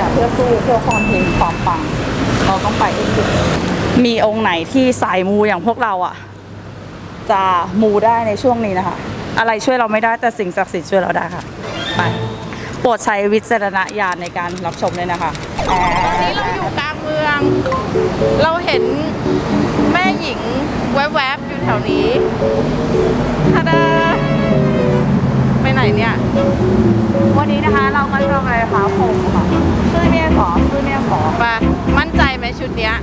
แต่เพื่อสู้เพื่อความเฮงความปัง เราต้องไปให้สุดมีองค์ไหนที่สายมูอย่างพวกเราอะ จะมูได้ในช่วงนี้นะคะ อะไรช่วยเราไม่ได้แต่สิ่งศักดิ์สิทธิ์ช่วยเราได้ค่ะ ไปโปรดใช้วิจารณญาณในการรับชมด้วยนะคะตอนนี้เราอยู่กลางเมือง เราเห็นแม่หญิงแวบๆอยู่แถวนี้ทาดาไปไหน เนี่ยวันนี้นะคะเรามาทำอะไรคะผมค่ะซื้อเนี่ยขอซื้อเนี่ยขอไปมั่นใจไหมชุดเนี้ย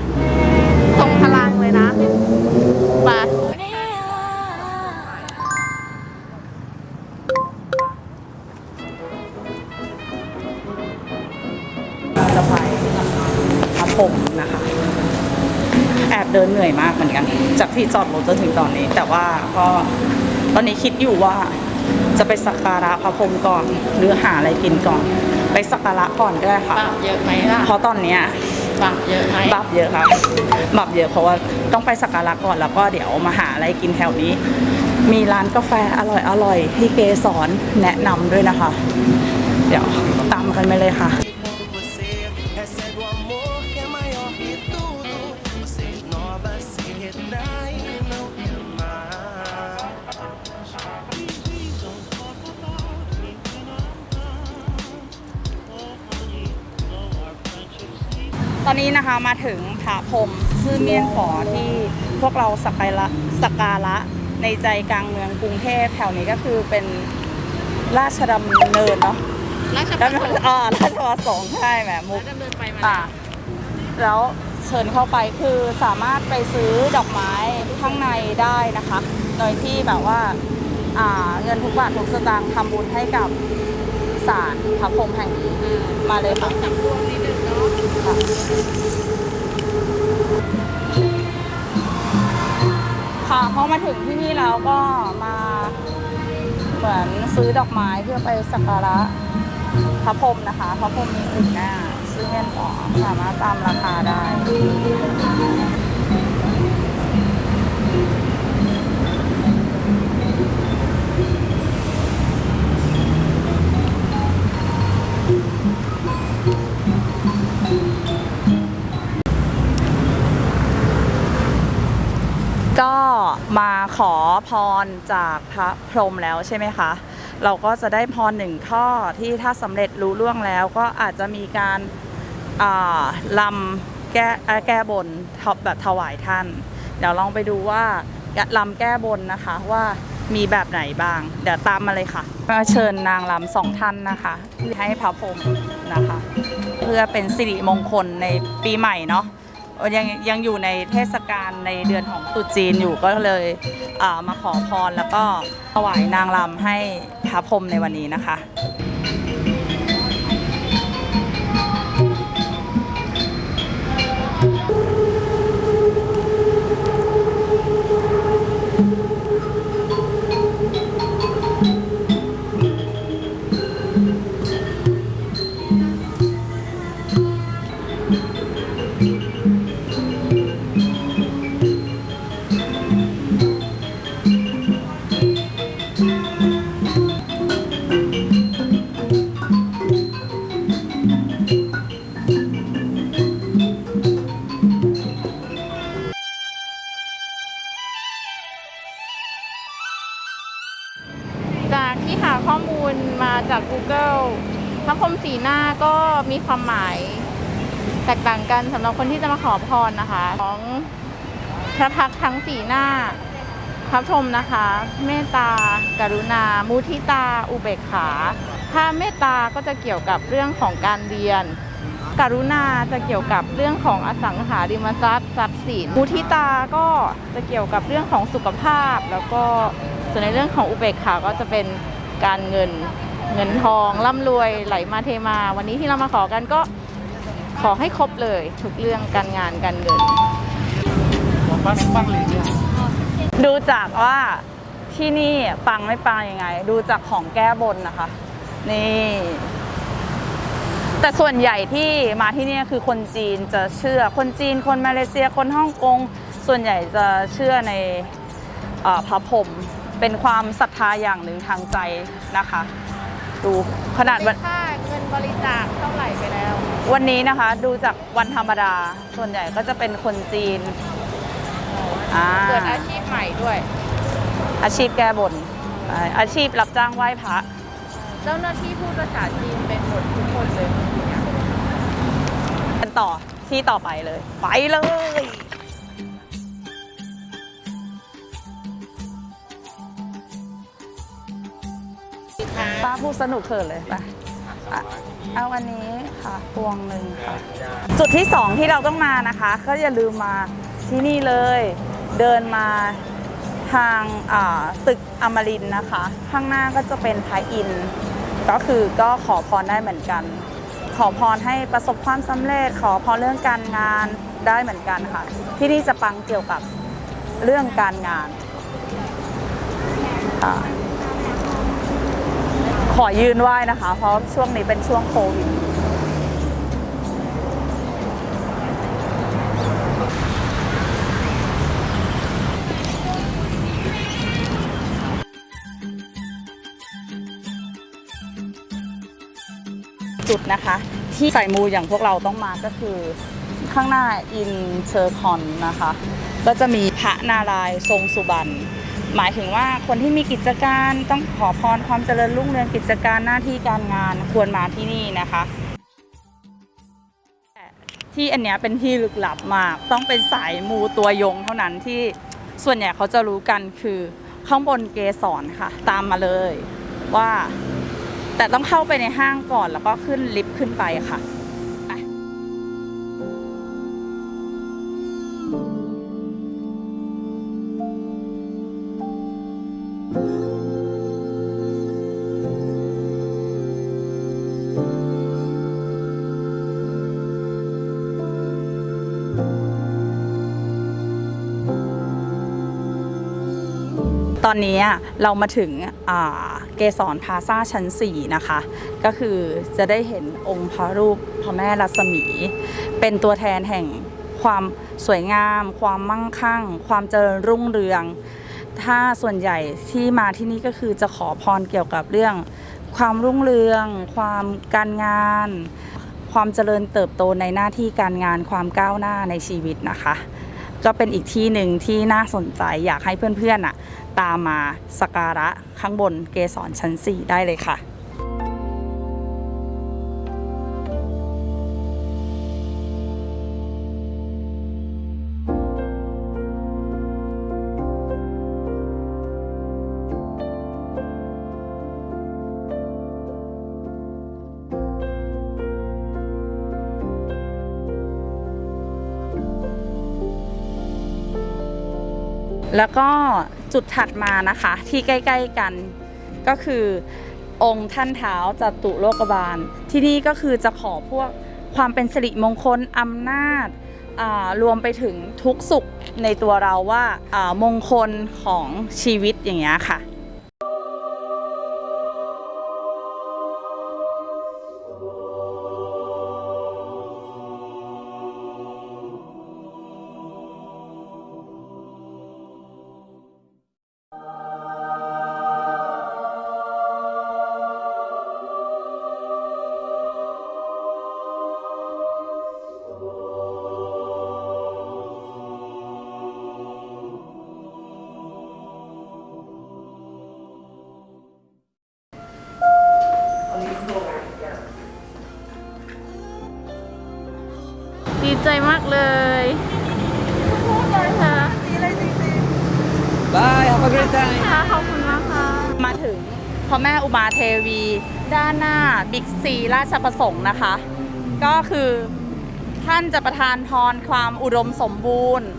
ทรงพลังเลยนะไปจะไปพระพรหมนะคะ แอบเดินเหนื่อยมากเหมือนกัน จากที่จอดรถจนถึงตอนนี้ แต่ว่าก็ตอนนี้คิดอยู่ว่า จะไปสักการะพระพรหมก่อน หรือหาอะไรกินก่อน ไปสักการะก่อนก็ได้ค่ะ บาปเยอะไหมล่ะเพราะตอนเนี้ยบาปเยอะไหมบับเยอะครับบับเยอะเพราะว่าต้องไปสักการะก่อนแล้วก็เดี๋ยวมาหาอะไรกินแถวนี้ มีร้านกาแฟอร่อยอร่อยๆที่เกสอนแนะนำด้วยนะคะ เดี๋ยวตามกันไปเลยค่ะ ตอนนี้นะคะมาถึงพระพรหมซื่อเมียนขอที่พวกเราสักการะสักการะในใจกลางเมืองกรุงเทพแถวนี้ก็คือเป็นราชดำเนินเนาะราชปราชระสงค์อ่าราชประสงค์ใช่แหมมุกดำเนินไปมาอะแล้วเชิญเข้าไปคือสามารถไปซื้อดอกไม้ข้างในได้นะคะ โดยที่แบบว่าอ่าเงินทุกบาททุกสตางค์ทำบุญให้กับ ศาลพระพรหมแห่งนี้มาเลยค่ะจับดวนิดนึงเนาะค่ะพอมาถึงที่นี่แล้วก็มาเหมือนซื้อดอกไม้เพื่อไปสักการะพระพรหมนะคะพระพรหมมีสีหน้าซื้อเงินต่อสามารถตามราคาได้ ก็มาขอพรจากพระพรหมแล้วใช่ไหมคะ เราก็จะได้พรหนึ่งข้อที่ถ้าสำเร็จรู้ล่วงแล้วก็อาจจะมีการลำแก้แก้บนท็อปแบบถวายท่าน เดี๋ยวลองไปดูว่าลำแก้บนนะคะว่ามีแบบไหนบ้าง เดี๋ยวตามมาเลยค่ะมาเชิญนางลำสองท่านนะคะ ให้พระพรหมนะคะ เพื่อเป็นสิริมงคลในปีใหม่เนาะ ยังยังอยู่ในเทศกาลในเดือนของตรุษจีนอยู่ก็เลยมาขอพรแล้วก็ถวายนางรำให้พระพรหมในวันนี้นะคะ มีความหมายแตกต่างกันสำหรับคนที่จะมาขอพรนะคะ ของพระพักทั้งสีหน้าพระพรหมนะคะ เมตตาการุณา มุทิตา อุเบกขา ถ้าเมตตาก็จะเกี่ยวกับเรื่องของการเรียน กรุณาจะเกี่ยวกับเรื่องของอสังหาริมทรัพย์ทรัพย์สินมุทิตาก็จะเกี่ยวกับเรื่องของสุขภาพ แล้วก็ส่วนในเรื่องของอุเบกขาก็จะเป็นการเงิน เงินทองร่ำรวยไหลมาเทมา วันนี้ที่เรามาขอกันก็ขอให้ครบเลยทุกเรื่องการงานการเงิน ดูจากว่าที่นี่ปังไม่ปังยังไง ดูจากของแก้บนนะคะ นี่ แต่ส่วนใหญ่ที่มาที่เนี่ยคือคนจีนจะเชื่อคนจีนคนมาเลเซียคนฮ่องกง ส่วนใหญ่จะเชื่อในเอ่อพระพรหมเป็นความศรัทธาอย่างหนึ่งทางใจนะคะ ดูขนาดวัน ค่าเงินบริจาคเท่าไหร่ไปแล้ว วันนี้นะคะดูจากวันธรรมดา ส่วนใหญ่ก็จะเป็นคนจีนอ่าเกิดอาชีพใหม่ด้วย อาชีพแก้บนใช่อาชีพรับจ้างไหว้พระ เจ้าหน้าที่พูดภาษาจีนเป็นหมดทุกคนเลยเมื่อกี้เนี่ยกันต่อที่ต่อไปเลย ไปเลย พูดสนุกเขินเลยไปอะเอาอันนี้ค่ะพวงหนึ่งค่ะ จุดที่สองที่เราต้องมานะคะ ก็อย่าลืมมาที่นี่เลย เดินมาทางอ่าตึกอมรินทร์นะคะ ข้างหน้าก็จะเป็นพระอินทร์ก็คือก็ขอพรได้เหมือนกัน ขอพรให้ประสบความสำเร็จ ขอพรเรื่องการงานได้เหมือนกันค่ะ ที่นี่จะปังเกี่ยวกับเรื่องการงานค่ะ ขอยืนไหว้นะคะ เพราะช่วงนี้เป็นช่วงโควิดจุดนะคะ ที่ใส่มูอย่างพวกเราต้องมาก็คือข้างหน้าอินเชอร์คอนนะคะ ก็จะมีพระนารายณ์ทรงสุบรรณ หมายถึงว่าคนที่มีกิจการต้องขอพรความเจริญรุ่งเรืองกิจการหน้าที่การงานควรมาที่นี่นะคะที่อันเนี้ยเป็นที่ลึกลับมาก ต้องเป็นสายมูตัวยงเท่านั้นที่ส่วนใหญ่เขาจะรู้กันคือข้างบนเกสรค่ะ ตามมาเลยว่า แต่ต้องเข้าไปในห้างก่อนแล้วก็ขึ้นลิฟต์ขึ้นไปค่ะ ตอนนี้เรามาถึงเกสรพาซาชั้น 4 นะคะ ก็คือจะได้เห็นองค์พระรูปพระแม่รัศมี เป็นตัวแทนแห่งความสวยงาม ความมั่งคั่ง ความเจริญรุ่งเรือง ถ้าส่วนใหญ่ที่มาที่นี่ก็คือจะขอพรเกี่ยวกับเรื่อง ความรุ่งเรือง ความการงาน ความเจริญเติบโตในหน้าที่การงานความก้าวหน้าในชีวิตนะคะ ก็เป็นอีกที่หนึ่งที่น่าสนใจอยากให้เพื่อนๆอะตามมาสักการะข้างบนเกสรชั้น 4 ได้เลยค่ะ แล้วก็จุดถัดมานะคะที่ใกล้ ๆกันก็คือองค์ท่านเท้าจตุโลกบาล ที่นี่ก็คือจะขอพวกความเป็นสิริมงคลอำนาจรวมไปถึงทุกสุขในตัวเราว่าอ่ามงคลของชีวิตอย่างเงี้ยค่ะ ใจมากเลยพูดเลยค่ะ Bye, have a great time. ค่ะขอบคุณมากค่ะ มาถึงพระแม่อุมาเทวี ด้านหน้าบิ๊กซีราชประสงค์นะคะ ก็คือท่านจะประทานพรความอุดมสมบูรณ์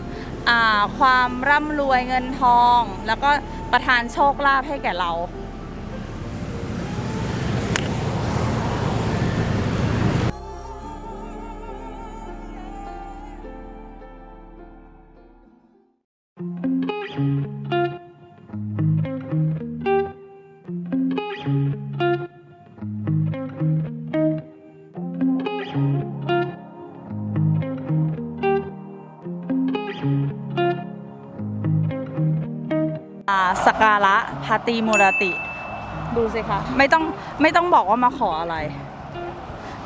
อ่าความร่ำรวยเงินทอง แล้วก็ประทานโชคลาภให้แก่เรา สกการะพาตีมูรติ ดูสิคะ ไม่ต้องไม่ต้องบอกว่ามาขออะไร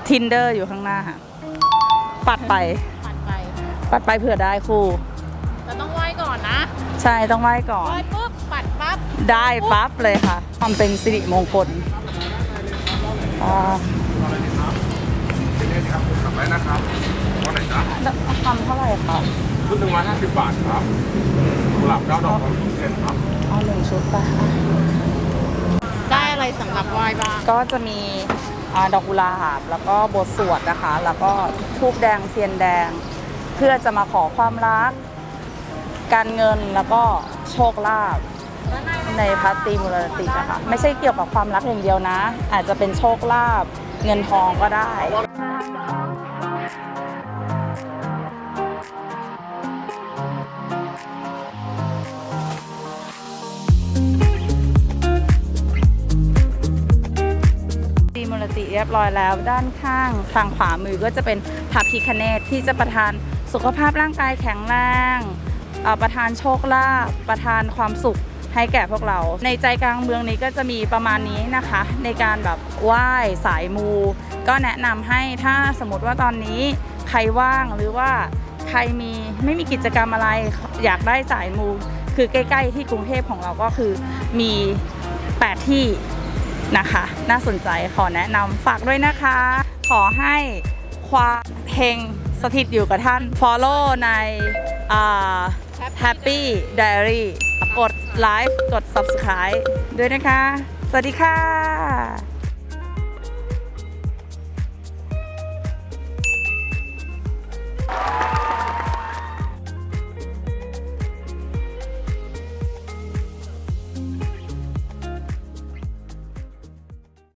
Tinder อยู่ข้างหน้าปัดไปปัดไปปัดไปเผื่อได้คู่ เราต้องไหว้ก่อนนะใช่ต้องไหว้ก่อไหว้นปุ๊บปัดปั๊บได้ปั๊บเลยค่ะทำเป็นสิริมงคลอ่าทำไว้นะครับว่าไหนจ๊ะทำเท่าไหร่คะชุดหนึ่งร้อยห้าสิบบาทครับกุหลาบเก้าดอกความเส้นครับ เอาหนึ่งชุดไปอะได้อะไรสำหรับไหว้บ้างก็จะมีอ่าดอกกุหลาบแล้วก็บทสวดนะคะ แล้วก็ทูบแดงเทียนแดง เพื่อจะมาขอความรัก การเงินแล้วก็โชคลาภในพัตติมูลตินะคะไม่ใช่เกี่ยวกับความรักอย่างเดียวนะ อาจจะเป็นโชคลาภเงินทองก็ได้ ยบร้อยแล้ว ด้านข้างทางขวามือก็จะเป็นพระพิคเนตที่จะประทานสุขภาพร่างกายแข็งแรงประทานโชคลาภประทานความสุขให้แก่พวกเรา ในใจกลางเมืองนี้ก็จะมีประมาณนี้นะคะ ในการแบบไหว้สายมู ก็แนะนำให้ถ้าสมมติว่าตอนนี้ใครว่างหรือว่าใครมีไม่มีกิจกรรมอะไรอยากได้สายมู คือใกล้ ๆ ที่กรุงเทพของเราก็คือมีแปดที่ นะคะ น่าสนใจขอแนะนำฝากด้วยนะคะ ขอให้ความเฮงสถิตอยู่กับท่าน Follow ใน Happy Diary กดไลค์กด Subscribe ด้วยนะคะ สวัสดีค่ะ